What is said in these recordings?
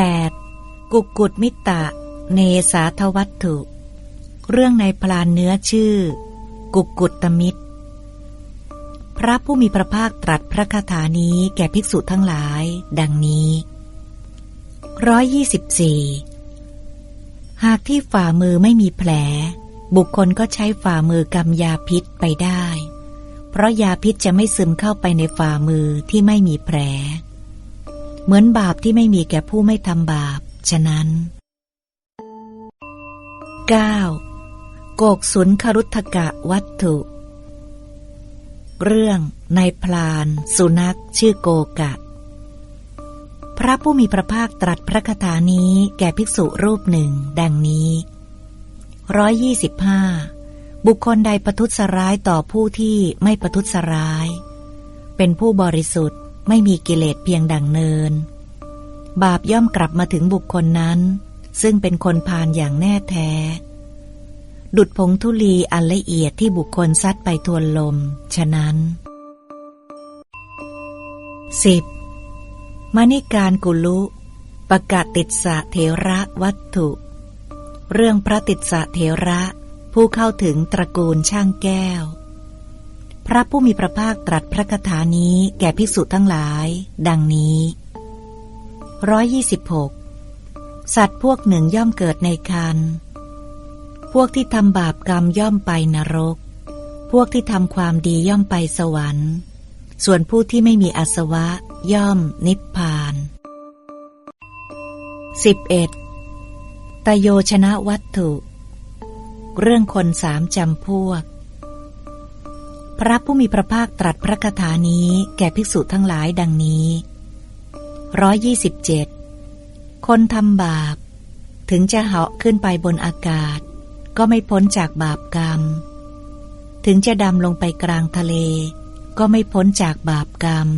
8. กุกุดมิตะ เนสาทวัตถุ เรื่องในพลานเนื้อชื่อ กุกุตมิตร พระผู้มีพระภาคตรัสพระคาถานี้แก่ภิกษุทั้งหลาย ดังนี้ร้อยยี่สิบสี่หากที่ฝ่ามือไม่มีแผล บุคคลก็ใช้ฝ่ามือกำยาพิษไปได้ เพราะยาพิษจะไม่ซึมเข้าไปในฝ่ามือที่ไม่มีแผล เหมือนบาปที่ไม่มีแก่ผู้ไม่ทำบาป ฉะนั้น 9. โกกสุนครุทกะวัตถุ เรื่องในพลาน สุนัขชื่อโกกะ พระผู้มีพระภาคตรัสพระคาถานี้แก่ภิกษุรูปหนึ่ง ดังนี้ร้อยยี่สิบห้าบุคคลใดประทุษร้ายต่อผู้ที่ไม่ประทุษร้าย เป็นผู้บริสุทธิ์ ไม่มีกิเลสเพียงดังเนิน บาปย่อมกลับมาถึงบุคคลนั้น ซึ่งเป็นคนพาลอย่างแน่แท้ ดุดผงทุลีอันละเอียดที่บุคคลซัดไปทวนลม ฉะนั้น 10. มณิการกุลุ ประกาศติดสะเทระวัตถุ เรื่องพระติดสะเทระผู้เข้าถึงตระกูลช่างแก้ว พระผู้มีพระภาคตรัสพระคาถานี้แก่ภิกษุทั้งหลาย ดังนี้ร้อยยี่สิบหกสัตว์พวกหนึ่งย่อมเกิดในคัน พวกที่ทำบาปกรรมย่อมไปนรก พวกที่ทำความดีย่อมไปสวรรค์ ส่วนผู้ที่ไม่มีอาสวะย่อมนิพพาน 11. ตโยชนะวัตถุ เรื่องคนสามจำพวก พระผู้มีพระภาคตรัสพระคาถานี้แก่ภิกษุทั้งหลายดังนี้ร้อยยี่สิบเจ็ดคนทำบาป ถึงจะเหาะขึ้นไปบนอากาศ ก็ไม่พ้นจากบาปกรรม ถึงจะดำลงไปกลางทะเล ก็ไม่พ้นจากบาปกรรม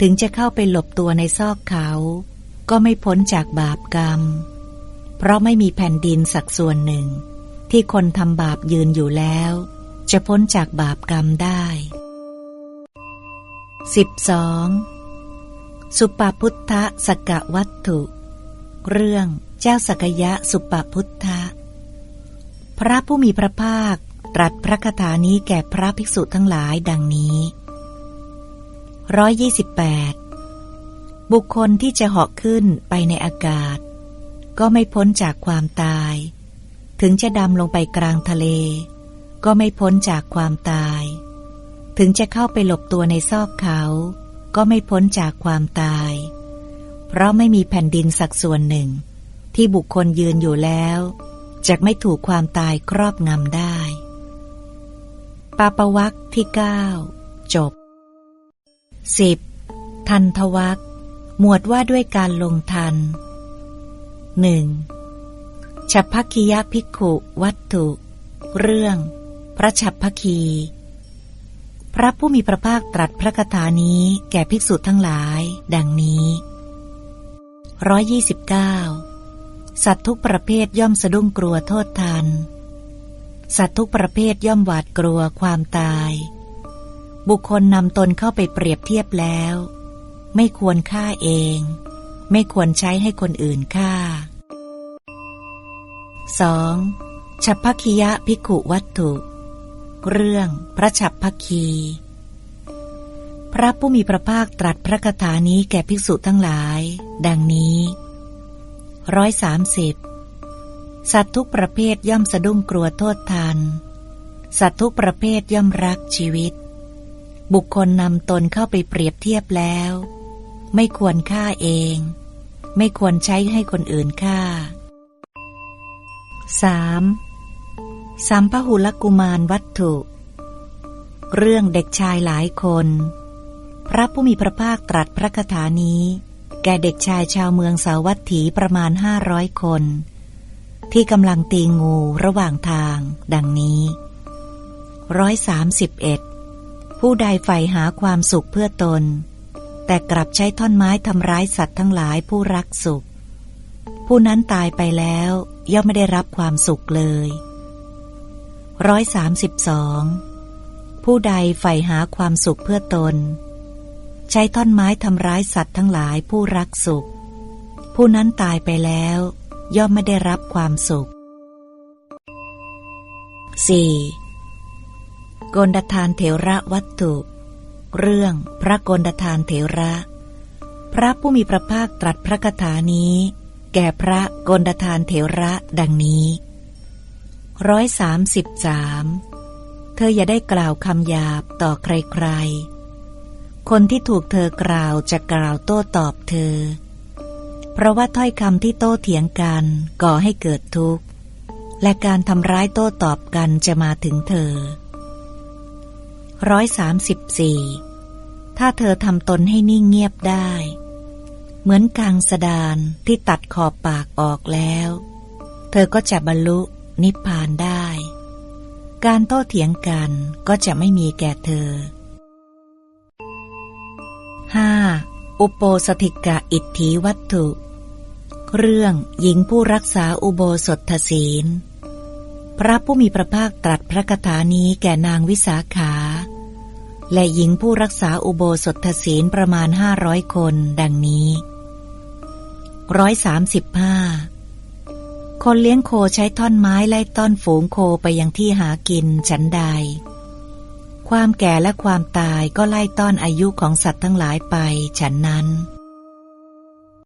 ถึงจะเข้าไปหลบตัวในซอกเขา ก็ไม่พ้นจากบาปกรรม เพราะไม่มีแผ่นดินสักส่วนหนึ่ง ที่คนทำบาปยืนอยู่แล้ว จะพ้นจากบาปกรรมได้ 12. สุปาพุทธสกะวัตถุ เรื่องเจ้าสกยะสุปาพุทธะ พระผู้มีพระภาคตรัสพระคาถานี้แก่พระภิกษุทั้งหลายดังนี้ร้อยยี่สิบแปดบุคคลที่จะเหาะขึ้นไปในอากาศ ก็ไม่พ้นจากความตาย ถึงจะดำลงไปกลางทะเล ก็ไม่พ้นจากความตาย ถึงจะเข้าไปหลบตัวในซอกเขา ก็ไม่พ้นจากความตาย เพราะไม่มีแผ่นดินสักส่วนหนึ่ง ที่บุคคลยืนอยู่แล้วจะไม่ถูกความตายครอบงำได้ ปาปวักที่เก้าจบ 10. ทันทวักหมวดว่าด้วยการลงทันหนึ่งฉัพพคียภิกขุวัตถุ เรื่อง พระฉัพพคี พระผู้มีพระภาคตรัสพระคาถานี้แก่ภิกษุทั้งหลาย ดังนี้ร้อยยี่สิบเก้าสัตว์ทุกประเภทย่อมสะดุ้งกลัวโทษทัน สัตว์ทุกประเภทย่อมหวาดกลัวความตาย บุคคลนำตนเข้าไปเปรียบเทียบแล้ว ไม่ควรฆ่าเอง ไม่ควรใช้ให้คนอื่นฆ่า 2. ฉัพพคียะพิกุวัตถุ เรื่องพระฉัพพคี พระผู้มีพระภาคตรัสพระคาถานี้แก่ภิกษุทั้งหลาย ดังนี้ร้อยสามสิบสัตว์ทุกประเภทย่อมสะดุ้งกลัวโทษทัน สัตว์ทุกประเภทย่อมรักชีวิต บุคคลนำตนเข้าไปเปรียบเทียบแล้ว ไม่ควรฆ่าเอง ไม่ควรใช้ให้คนอื่นฆ่า 3. สัมพหุลกุมารวัตถุ เรื่องเด็กชายหลายคน พระผู้มีพระภาคตรัสพระคาถานี้ แก่เด็กชายชาวเมืองสาวัตถีประมาณห้าร้อยคน ที่กำลังตีงูระหว่างทาง ดังนี้ร้อยสามสิบเอ็ดผู้ใดใฝ่หาความสุขเพื่อตน แต่กลับใช้ท่อนไม้ทำร้ายสัตว์ทั้งหลายผู้รักสุข ผู้นั้นตายไปแล้วย่อมไม่ได้รับความสุขเลย ร้อยสามสิบสองผู้ใดใฝ่หาความสุขเพื่อตน ใช้ท่อนไม้ทำร้ายสัตว์ทั้งหลายผู้รักสุข ผู้นั้นตายไปแล้ว ย่อมไม่ได้รับความสุข 4. กนดทานเถระวัตถุ เรื่องพระกนดทานเถระ พระผู้มีพระภาคตรัสพระคาถานี้ แก่พระกนดทานเถระดังนี้ ร้อยสามสิบสามเธออย่าได้กล่าวคำหยาบต่อใครๆ คนที่ถูกเธอกล่าวจะกล่าวโต้ตอบเธอ เพราะว่าถ้อยคำที่โต้เถียงกันก่อให้เกิดทุกข์ และการทำร้ายโต้ตอบกันจะมาถึงเธอร้อยสามสิบสี่ถ้าเธอทำตนให้นิ่งเงียบได้ เหมือนกลางสดานที่ตัดขอบปากออกแล้ว เธอก็จะบรรลุ นิพพานได้ การโต้เถียงกันก็จะไม่มีแก่เธอ 5. อุโปสถิกะอิทธิวัตถุ เรื่องหญิงผู้รักษาอุโบสถศีล พระผู้มีพระภาคตรัสพระคาถานี้แก่นางวิสาขา และหญิงผู้รักษาอุโบสถศีลประมาณห้าร้อยคน ดังนี้ร้อยสามสิบห้า คนเลี้ยงโคใช้ท่อนไม้ไล่ต้อนฝูงโคไปยังที่หากินฉันใด ความแก่และความตายก็ไล่ต้อนอายุของสัตว์ทั้งหลายไปฉันนั้น